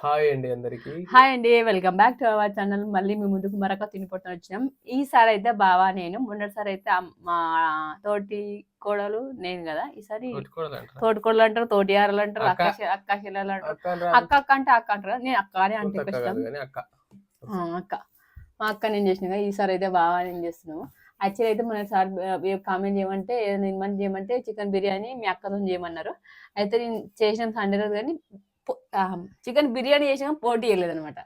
Hi అండి అందరికి. Hi అండి welcome back to our channel. మళ్ళీ మీ ముందుకు మరొక తినిపొట్టున వచ్చినాం. ఈసారి అయితే బావా నేను మొన్నటిసారి అయితే మా తోటి కోడలు నేను కదా. ఈసారి? తోటి కోడలు అంటారు? తోటి ఆరలు అంటారు అక్క అక్క. చెల్లెలు అంటారు. అక్క. అక్క అంటే అక్క అంటారు నేను అక్క అని అంటే అక్క మా అక్క నేను చేసిన కదా, ఈసారి అయితే బావా నేను చేస్తున్నాము. యాక్చువల్లీ అయితే మన సార్ కామెంట్ చేయమంటే ఏదైనా ఇన్వైట్ చేయమంటే చికెన్ బిర్యానీ మీ అక్కతో చేయమన్నారు. అయితే నేను చేసిన సండే రోజు కానీ చికెన్ బిర్యానీ చేసిన పోటీ చేయలేదు అనమాట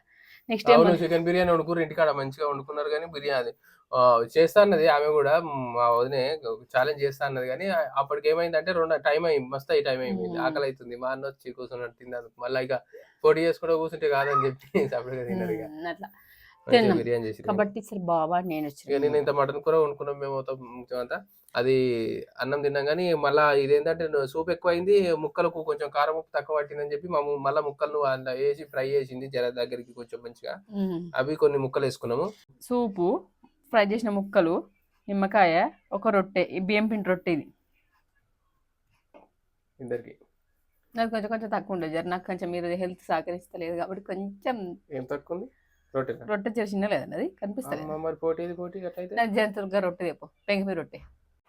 నెక్స్ట్ టైం అవును చికెన్ బిర్యానీ వండుకున్నారు ఇంటికాడ మంచిగా వండుకున్నారు కానీ బిర్యానీ. చేస్తా అన్నది ఆమె కూడా మ్, వదినే ఛాలెంజ్ చేస్తా అన్నది కానీ అప్పటికి ఏమైందంటే రెండు టైం అయింది మస్తు ఈ టైం అయిపోయింది. మ్మ్. ఆకలి అవుతుంది మా అన్న వచ్చి కూర్చున్నట్టు తిన్నాను మళ్ళీ ఇక పొడి చేసుకుంటూ కూర్చుంటే కాదని చెప్పి సపరేట్గా తిన్నారు ఇక. అట్లా. బిర్యానీ చేసి కాబట్టి సరే బాబా నేను ఇంత మటన్ కూర వండుకున్నాం మేము అంతా. అది అన్నం తిన్నాం కానీ మళ్ళా ఇదేంటంటే సూప్ ఎక్కువ అయింది ముక్కలకు కొంచెం కారం ఉప్పు తక్కువ పట్టిందని చెప్పి మా ము- మళ్ళా ముక్కలను అందులో వేసి ఫ్రై చేసింది జర దగ్గరికి కొంచెం మంచిగా. అవి కొన్ని ముక్కలు వేసుకున్నాము. సూపు ఫ్రై చేసిన ముక్కలు నిమ్మకాయ ఒక రొట్టె బియ్యం పిండి రొట్టె ఇది. ఇద్దరికి నాకు కొంచెం కొంచెం తక్కువ ఉండదు జర నాకు కొంచెం మీరు హెల్త్ సహకరిస్తలేదు కాబట్టి కొంచెం ఏం తక్కువ ఉంది? రొట్టె రొట్టె చేసి చిన్న లేదండి అది? కనిపిస్తలేదు? అమ్మ మరి పోటీ అట్లయితే రొట్టె తెప్పు పెంగపి రొట్టె.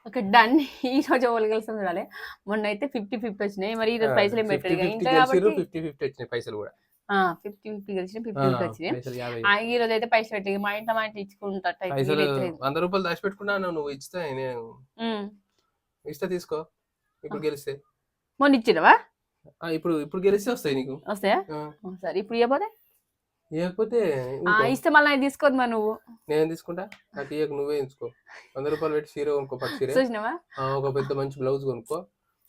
Okay done. ఈ రోజు గెలుస్తాం చూడాలి. మొన్న అయితే ఫిఫ్టీ ఫిఫ్టీ వచ్చినాయి. మరి ఈ రోజు పైసలు ఏం ఇక కాబట్టి ఫిఫ్టీ ఫిఫ్టీ వచ్చినాయి పైసలు కూడా. ఫిఫ్టీ ఫిఫ్టీ గెలిచిన ఫిఫ్టీ వచ్చినాయి. ఈ రోజు అయితే పైసలు పెట్టి మా ఇంట్లో మా ఇంట్లో ఇచ్చుకుంటా వంద రూపాయలు దాచిపెట్టుకున్నాను నువ్వు ఇస్తా నేను ఇస్తా తీసుకో. ఇప్పుడు గెలిస్తే. మొన్న ఇచ్చినవా? ఇప్పుడు ఇప్పుడు గెలిస్తే వస్తాయి నీకు. వస్తాయా? సరే ఇప్పుడు ఇవ్వకపోతే ఇవ్వకపోతే. ఇస్తే మళ్ళీ తీసుకోదు మరి నువ్వు. నేను తీసుకుంటా? నాకు ఇయ్యకు నువ్వే తీసుకో. వంద రూపాయలు పెట్టి చీర కొనుక్కో పట్టు చీర. ఒక పెద్ద మంచి బ్లౌజ్ కొనుక్కో.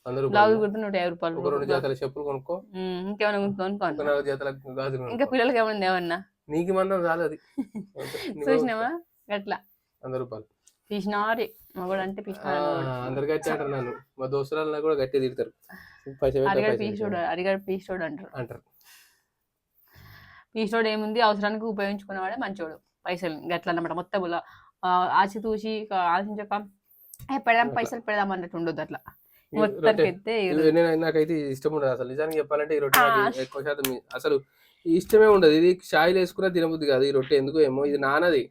వంద బ్లౌజ్ రూపాయలు కుడితే నూట యాభై రూపాయలు ఒక రెండు జాతల చెప్పులు కొనుక్కో. ఇంకేమైనా. నాలుగు జాతల గాజులు ఇంకా పిల్లలకి ఏమైనా ఏమన్నా? నీకు చూసినావా? అట్లా. వంద రూపాయలు. పిసినారి మగడు అంటే పిసినారి అందరు గట్టి అంటారు నన్ను. మా దోస్తురాలు కూడా గట్టి తిడతారు. పీసోడు పీసోడు అంటారు. అంటారు. పీసోడు ఏముంది? అవసరానికి ఉపయోగించుకునేవాడే మంచోడు. పైసలు గట్ల అన్నమాట మొత్తం ఇలా ఆచితూచి ఆలోచించక "ఏ, పెడదాం. పైసలు పెడదాం అన్నట్టు ఉండదు అట్లా. నాకైతే ఇష్టం ఉండదు అసలు. నిజానికి చెప్పాలంటే ఈ రొట్టె ఎక్కువ శాతం అసలు ఇష్టమే ఉండదు. ఇది షాయిలు వేసుకున్నా తినబుద్ది కాదు. ఈ రొట్టె ఎందుకు ఏమో. ఇది నానది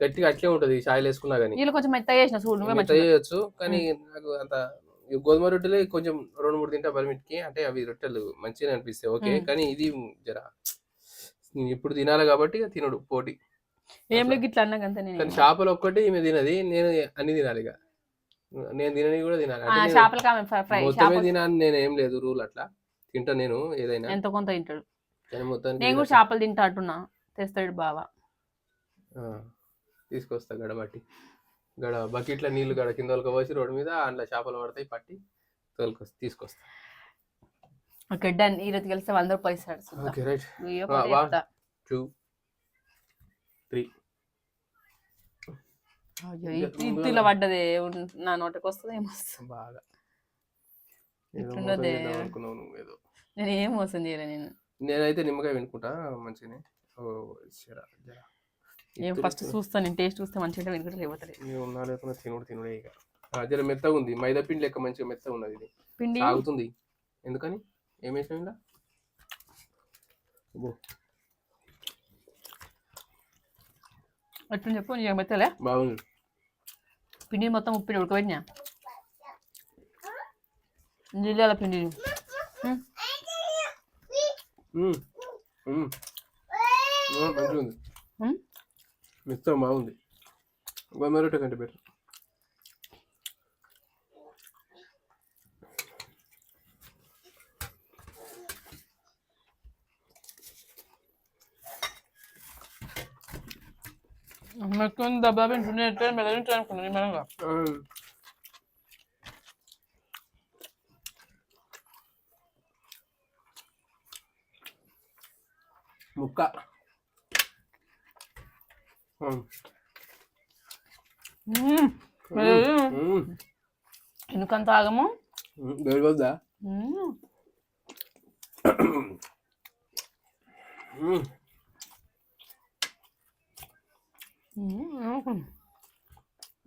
గట్టిగా అట్లే ఉంటది ఈ షాయిలు వేసుకున్నా కానీ వీళ్ళు కొంచెం చేసిన చూడు మెత్త చేయొచ్చు. కానీ నాకు అంత గోధుమ రొట్టెలే కొంచెం రెండు మూడు తింటా పరిమితికి అంటే అవి రొట్టెలు మంచిగా అనిపిస్తాయి. ఓకే. కానీ ఇది జర ఇప్పుడు తినాలి కాబట్టి తినడు పోటీ. ఏం లేదు ఇట్లా అంతే నేను కానీ చేపలు ఒక్కటి ఈమె తినది నేను అన్ని తినాలి ఇక. నేను తినని కూడా తినాలి. ఆ, అంటే నేను చేపలు కామె ఫ్రై మొత్తమే చేపలు తినాలని నేను ఏం లేదు రూల్ అట్లా. తింటా నేను ఏదైనా. ఎంతో కొంత తింటాడు. కానీ మొత్తానికి నేను కూడా. చేపలు తింటా అంటున్నా తెస్తాడు బావ. ఆ, తీసుకొస్తా గడబట్టి. గడ బకెట్ల నీళ్ళు గడ కింద వాళ్ళకి పోసి రోడ్డు మీద అందులో చేపలు పడతాయి పట్టి తోలుకొస్తా తీసుకొస్తా. ఓకే డన్ ఈ రోజు కలిస్తే వంద రూపాయలు ఇస్తాడు. Okay right. టూ త్రీ ఇలా పడ్డది. నా నోటికి వస్తుంది ఏమో బాగా. ఇట్లున్నదే. నేను ఏం మోసం చేయలే నేను. నేనైతే నిమ్మకాయ వినుకుంటా మంచిగానే. ఓ జర జర. ఏం ఫస్ట్. చూస్తాను నేను టేస్ట్ చూస్తే మంచిగా వినుకుంటే లేకపోతే ఉన్నా లేకుండా తినుడు తినుడే ఇక. ఆ, జర మెత్తగా ఉంది. మైదా పిండి లెక్క మంచిగా మెత్తగా ఉన్నది ఇది. పిండి? సాగుతుంది. ఎందుకని? ఏం వేసినావు ఇలా అబ్బో, ఎట్లా చెప్పు నీకు మెత్తలే? బాగుంది. పిండి మొత్తం ఉప్పిని ఉడకబెట్టినా? జిల్లాల పిండి? మంచిగా ఉంది. మెత్తగా బాగుంది. రొట్టె కంటే బెటర్. మెత్తుకుని దెబ్బ పిండి ఎట్లా మెదడు అనుకున్నాను మెల్లగా ముక్క ఆ. ఉమ్, మెదడు మ్మ్. ఎందుకంత ఆగము మ్మ్. వేడి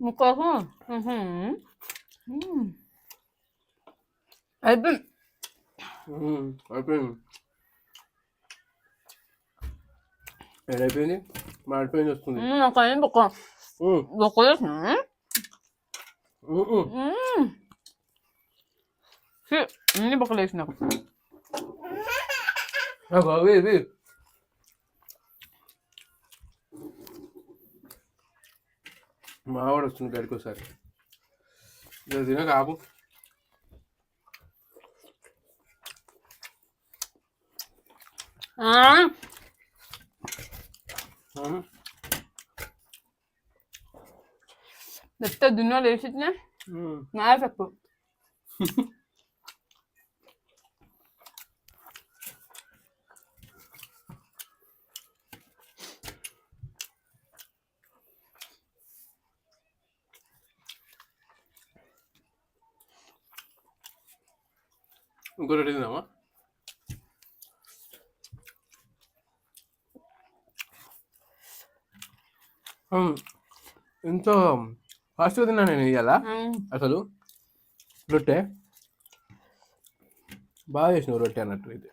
ముక్కకు ఉహు, ఉమ్. అయిపోయింది మ్మ్. అయిపోయింది ఏడైపోయింది మాడిపోయింది వస్తుంది ఒక బొక్క ఉమ్, బొక్క చేసిన ఉమ్, ఉమ్. అన్ని బొక్కలు వేసిన అగో, మావాడు వస్తుంది గడికి ఒకసారి ఇది తినక ఆపు ఉమ్, మెత్త వేసిన ఉమ్. నా తప్పు ఇంకో రెడీ తిందామా ఎంతో ఫాస్ట్గా తిన్నా నేను ఇవాళ అసలు రొట్టె? బాగా చేసినావు రొట్టె అన్నట్టు ఇది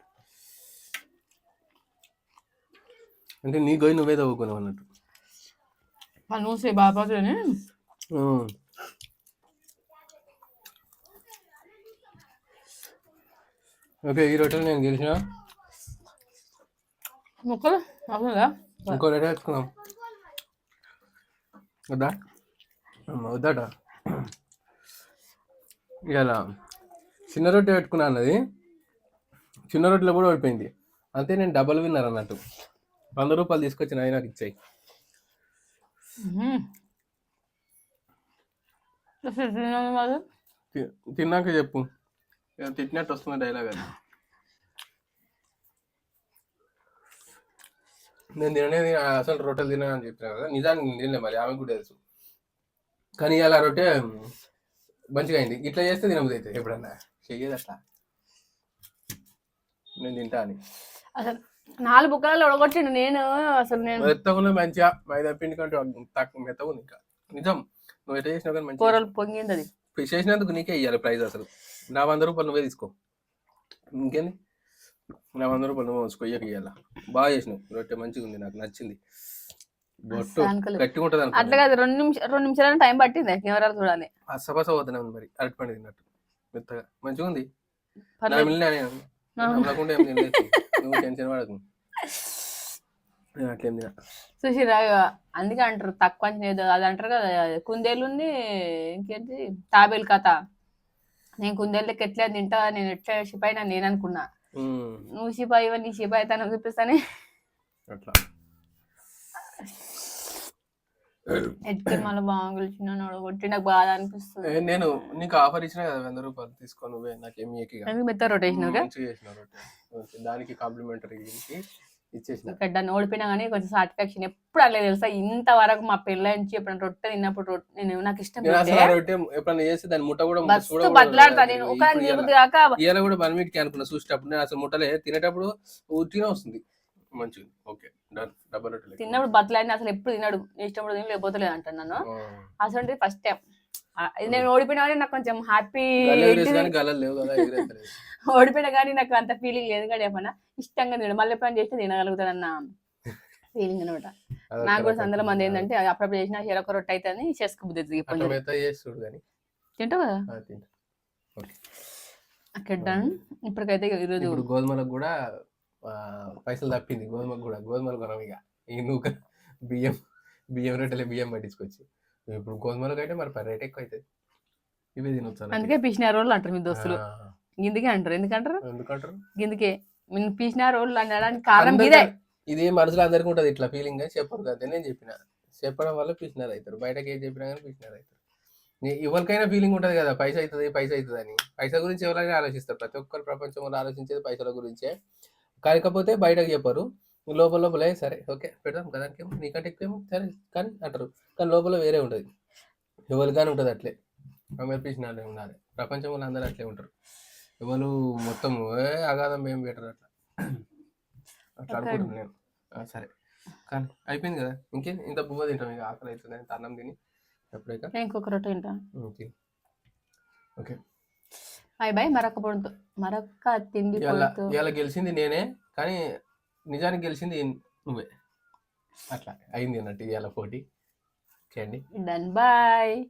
అంటే నీ గొయ్యి నువ్వే తవ్వుకున్నావు అన్నట్టు. పనుసే బాబాని ఓకే ఈ రొట్టెలు నేను గెలిచిన మొక్కలు? అవుతుందా ఇంకో రొట్టె తెచ్చుకుందాం. వద్దా? వద్దాట. ఇవాళ చిన్న రొట్టె పెట్టుకున్నాను అన్నది. చిన్న రొట్టెలో కూడా ఓడిపోయింది. అంతే నేను డబల్ విన్నర్ అన్నట్టు. వంద రూపాయలు తీసుకొచ్చిన అవి నాకు ఇచ్చాయి. తిన్నాక చెప్పు. తిట్టినట్టు వస్తుంది డైలాగ్ అది. నేను తిననేది అసలు రొట్టెలు తినని అని చెప్తున్నా కదా నిజానికి నేను తినలే మరి ఆమెకు కూడా తెలుసు. కానీ ఇలా రొట్టె మంచిగా అయింది. ఇట్లా చేస్తే తినబుద్ధి అవుతుంది ఎప్పుడన్నా. చెయ్యేది అట్లా. నేను తింటా అని. అసలు నాలుగు బుక్కలలో ఒడగొట్టిండు నేను అసలు నేను. మెత్తగా ఉన్నది మంచిగా మైదా పిండి కంటే తక్కువ మెత్తగా ఉంది ఇంకా. నిజం. నువ్వు ఎట్లా చేసినావు కానీ మంచిగా. కూరలు పొంగింది అది. చేసినందుకు నీకే ఇవ్వాలి ప్రైజ్ అసలు. నా వంద రూపాయలు నువ్వే తీసుకో. ఇంకేంది? నా వంద రూపాయలు నువ్వు ఉంచుకో ఇయ్యక ఇవ్వాల బాగా చేసినావు. రొట్టె మంచిగా ఉంది నాకు నచ్చింది. బొట్టు గట్టిగా ఉంటుంది అట్లా కాదు రెండు నిమిషాలు రెండు నిమిషాలు టైం పట్టింది కెమెరాలు చూడాలి. అసపస ఉంది మరి అరటిపండు తిన్నట్టు. మెత్తగా. మంచిగా ఉంది నా పర్లేదు. మిల్లి నేను నువ్వు టెన్షన్ పడకు. నేను అట్లేం తిన. చూసిరా అందుకే అంటారు తక్కువ అంచనా ఏదో అది అంటారు కదా కుందేలు ఉంది ఇంకేంటి తాబేలు కథ. నేను కుందేలు లెక్క ఎట్లా తింటా నేను ఎట్లా షిపాయి నేను అనుకున్నా. నువ్వు షిపాయి నీ షిపాయి తన చూపిస్తానే. అట్లా. ఎట్టుకొని మళ్ళీ బాగా గెలిచిన కొట్టి నాకు బాధ అనిపిస్తుంది. నేను నీకు ఆఫర్ ఇచ్చిన కదా వంద రూపాయలు తీసుకో నువ్వే నాకేం ఇయ్యకి ఎందుకు మెత్త రొటేషన్ దానికి కాంప్లిమెంటరీ గడ్డ ఓడిపోయినా కానీ కొంచెం సాటిస్ఫాక్షన్ ఎప్పుడు అలా తెలుసా? ఇంతవరకు మా పిల్ల నుంచి ఎప్పుడైనా రొట్టె తిన్నప్పుడు రొట్టె నేను నాకు ఇష్టం కూడా బదలాడతా. నేను ఒక ఇయ్యాల- కాక ఇయ్యాల కూడా వన్ మినిట్ అనుకున్నా చూసేటప్పుడు. నేను అసలు ముట్టలే. తినేటప్పుడు ఉట్టినే వస్తుంది. మంచిది ఓకే. రొట్టెలు తిన్నప్పుడు బతలాడిని అసలు ఎప్పుడు తిన్నాడు ఇష్టం లేకపోతే లేదు అంటాను నన్ను. అసలు ఫస్ట్ టైం. నేను ఓడిపోయినా కానీ నాకు కొంచెం హ్యాపీ. ఓడిపోయినా కానీ నాకు అంత ఫీలింగ్ లేదు కానీ ఏమన్నా ఇష్టంగా తినడు మళ్ళీ ఎప్పుడైనా చేస్తే తినగలుగుతానన్న ఫీలింగ్ అనమాట. నాకు కూడా. సందర్భం మంది ఏంటంటే అప్పుడప్పుడు చేసిన చెరొక రొట్టె అయితే అని చేసుకోబుద్ది తింటావు? కదా. అక్కడ. ఇప్పటికైతే ఈరోజు గోధుమలకు కూడా పైసలు తప్పింది. గోధుమకు కూడా గోధుమలు కొనం ఇక. ఈ నూక బియ్యం బియ్యం రొట్టెలు బియ్యం పట్టించుకొచ్చి. ఇప్పుడు గోధుమలకు అయితే మరి రేట్ ఎక్కువ అవుతుంది ఇవే తినొచ్చు. అందుకే పిసిన రోజులు అంటారు మీ దోస్తులు. గిందుకే అంటారు. ఎందుకంటారు? ఎందుకంటారు? గిందుకే పిసిన రోజులు అనడానికి కారణం ఇదే. ఇది మనసులో అందరికీ ఉంటుంది ఇట్లా ఫీలింగ్ అని చెప్పరు కదా నేను చెప్పిన. చెప్పడం వల్ల పిసినారు అవుతారు బయటకి ఏం చెప్పినా కానీ పిసినారు అవుతారు ఎవరికైనా ఫీలింగ్ ఉంటుంది కదా పైస అవుతుంది పైస అవుతుంది అని పైసా గురించి ఎవరైనా ఆలోచిస్తారు. ప్రతి ఒక్కరు ప్రపంచంలో ఆలోచించేది పైసల గురించే. కాకపోతే బయటకు చెప్పరు. లోపల లోపలే సరే ఓకే పెడదాం కదా ఇంకేమో నీకంటే ఎక్కువేమో సరే కానీ అంటారు. కానీ లోపల వేరే ఉంటుంది. ఎవరికైనా ఉంటుంది అట్లే. పిసినారే ఉండాలి ప్రపంచంలో అందరూ అట్లే ఉంటారు. ఎవరు మొత్తం ఏ అగాధం ఏం పెట్టరు అట్లా. అట్లా. అనుకుంటున్నాను నేను. సరే. కానీ అయిపోయింది కదా. ఇంకేం ఇంత బువ్వ తింటాం ఇక ఆకలి అవుతుంది అని అన్నం తిని ఎప్పుడైక నేను ఇంకొక రొట్టె ఓకే. ఓకే. బాయ్ బాయ్ మరొక పొడుతు మరొక తిండి గెలిచింది నేనే కానీ నిజానికి గెలిచింది నువ్వే. అట్లా అయింది అన్నట్టు ఇవాళ పోటీ. చేయండి. Done bye